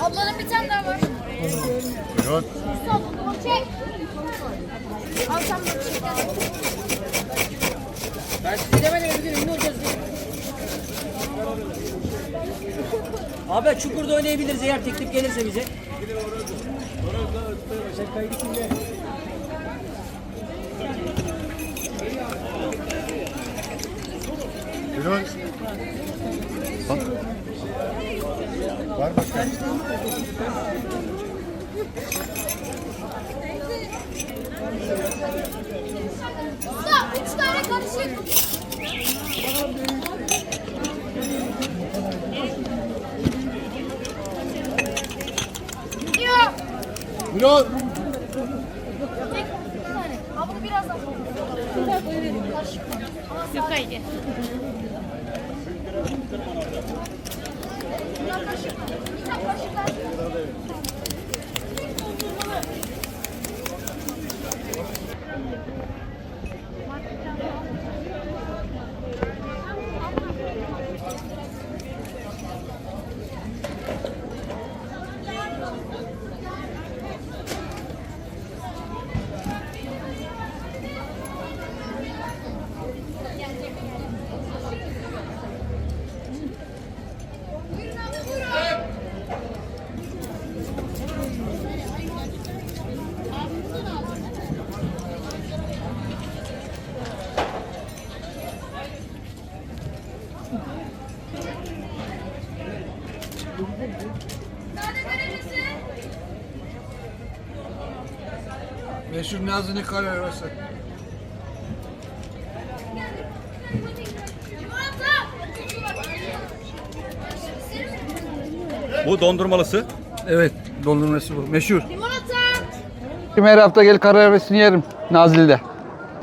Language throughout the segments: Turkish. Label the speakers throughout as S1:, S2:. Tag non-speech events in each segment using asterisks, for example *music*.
S1: Ablanın bir tane daha var.
S2: Buyurun.
S1: Çek. Al sen bunu çek.
S3: Ben size demedim bir gün ünlü olacağız diye. Abi çukurda oynayabiliriz eğer teklif gelirse bize.
S2: Buyurun. Var başka.
S1: Usta, üç tane karışık. Yok.
S2: Buyurun.
S1: Tek bir tane. Ha bunu birazdan. Karışık. Yok haydi.
S4: Meşhur Nazlı'nın kare arası.
S5: Bu dondurmalısı.
S4: Evet, dondurması bu. Meşhur.
S1: Limonata.
S4: Her hafta gel kare arabasını yerim Nazilli'de.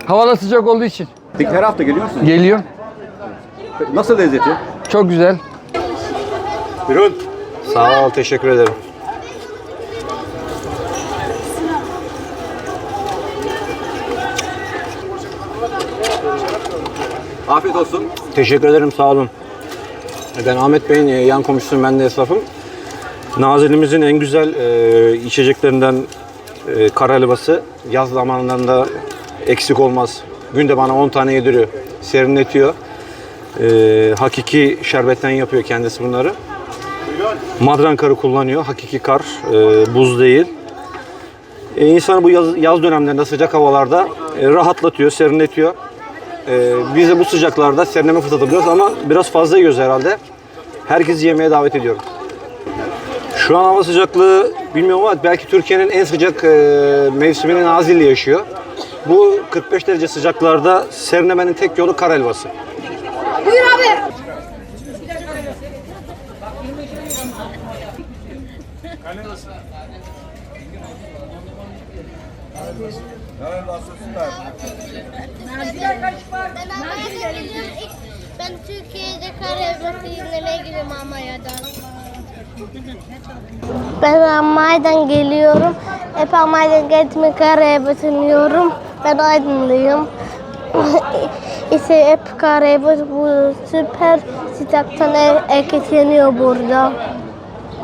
S4: Havalar sıcak olduğu için.
S5: Peki her hafta geliyor musun?
S4: Geliyorum.
S5: Nasıl lezzeti?
S4: Çok güzel.
S5: Buyurun.
S6: Sağ ol, teşekkür ederim.
S5: Afiyet olsun.
S6: Teşekkür ederim, sağ olun. Ben Ahmet Bey'in e, yan komşusuyum, ben de esnafım. Nazilimizin en güzel e, içeceklerinden e, kara helvası. Yaz zamanlarında eksik olmaz. Günde bana 10 tane yediriyor. Serinletiyor. E, hakiki şerbetten yapıyor kendisi bunları. Madran karı kullanıyor. Hakiki kar, e, buz değil. E, insanı bu yaz, yaz dönemlerinde sıcak havalarda e, rahatlatıyor, serinletiyor. Ee, biz de bu sıcaklarda serinleme fırsatı buluyoruz ama biraz fazla yiyoruz herhalde. Herkesi yemeğe davet ediyorum. Şu an hava sıcaklığı bilmiyorum ama belki Türkiye'nin en sıcak e, mevsimini Nazilli yaşıyor. Bu 45 derece sıcaklarda serinlemenin tek yolu kar helvası.
S1: Buyur abi.
S7: Ben Almanya'da geliyorum. İlk- Ben Türkiye'de karaoke dinlemeye gidiyorum Almanya'dan. Ben Almanya'dan geliyorum. Hep Almanya'dan gitmek karaoke dinliyorum. Ben Aydınlıyım. *laughs* İşte hep karaoke bu süper sıcaktan etkileniyor burada.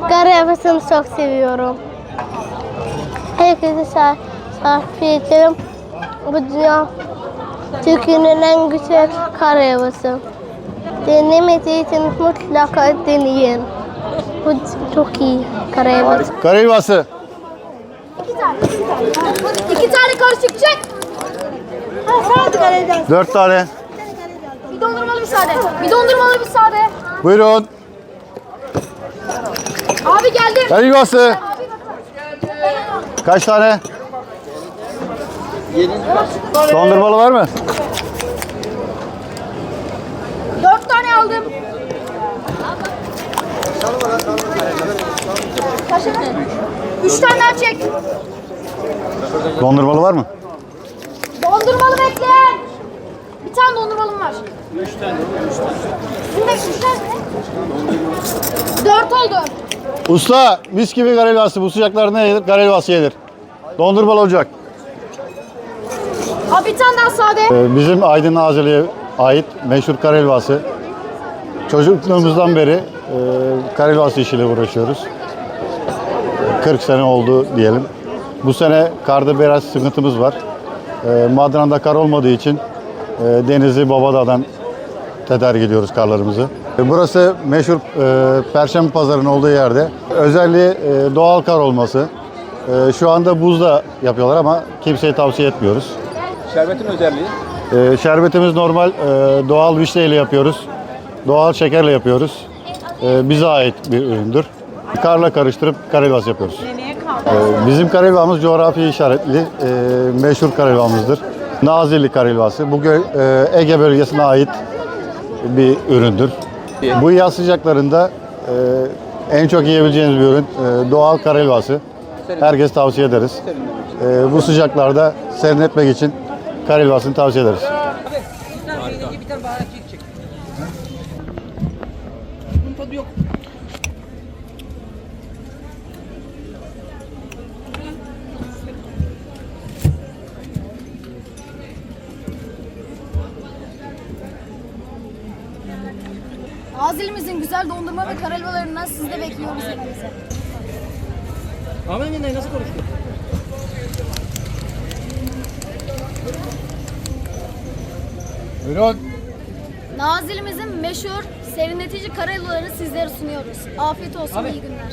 S7: Karaoke'sini çok seviyorum. Herkese şarkı ederim. Bu dünya Türkiye'nin en güzel karayavası. Denemediği için mutlaka deneyin. Bu çok iyi karayavası.
S2: Karayvası.
S1: İki tane. İki tane karışık çek.
S2: Dört tane.
S1: Bir dondurmalı bir sade. Bir dondurmalı bir sade.
S2: Buyurun.
S1: Abi geldim.
S2: Karayvası. Kaç tane? Dondurmalı var mı?
S1: Dört tane aldım. Kaç tane? Üç tane daha çek.
S2: Dondurmalı var mı?
S1: Dondurmalı bekleyen. Bir tane dondurmalım var. Üç tane. Üç tane. Sizin de üç tane mi? Dört oldu.
S2: Usta mis gibi karayvası. Bu sıcaklarda ne yenir? Karayvası yenir. Dondurmalı olacak.
S1: Abi sade.
S2: Ee, Bizim Aydın Nazilli'ye ait meşhur karayvası. çocukluğumuzdan beri e, kar helvası işiyle uğraşıyoruz. 40 sene oldu diyelim. Bu sene karda biraz sıkıntımız var. E, kar olmadığı için e, Denizli Babadağ'dan tedarik ediyoruz karlarımızı. E, Burası meşhur e, Perşembe Pazarı'nın olduğu yerde. Özelliği e, doğal kar olması. E, şu anda buzda yapıyorlar ama kimseye tavsiye etmiyoruz.
S5: Şerbetin özelliği.
S2: E, şerbetimiz normal e, doğal vişneyle yapıyoruz. Doğal şekerle yapıyoruz. E, bize ait bir üründür. Karla karıştırıp kar helvası yapıyoruz. E, bizim kar helvamız coğrafi işaretli e, meşhur kar helvamızdır. Nazilli kar helvası. Bu e, Ege bölgesine ait bir üründür. Bu yaz sıcaklarında e, en çok yiyebileceğiniz bir ürün e, doğal kar helvası. Herkes tavsiye ederiz. E, bu sıcaklarda serinletmek için kar helvasını tavsiye ederiz.
S3: Bir tane. Bunun tadı yok.
S1: Azilimizin güzel dondurma ve kar helvalarından sizi de bekliyoruz hepinize.
S3: Ahmet dayı nasıl konuştu?
S1: Nazilimizin meşhur serinletici kar helvalarını sizlere sunuyoruz. Afiyet olsun, iyi günler.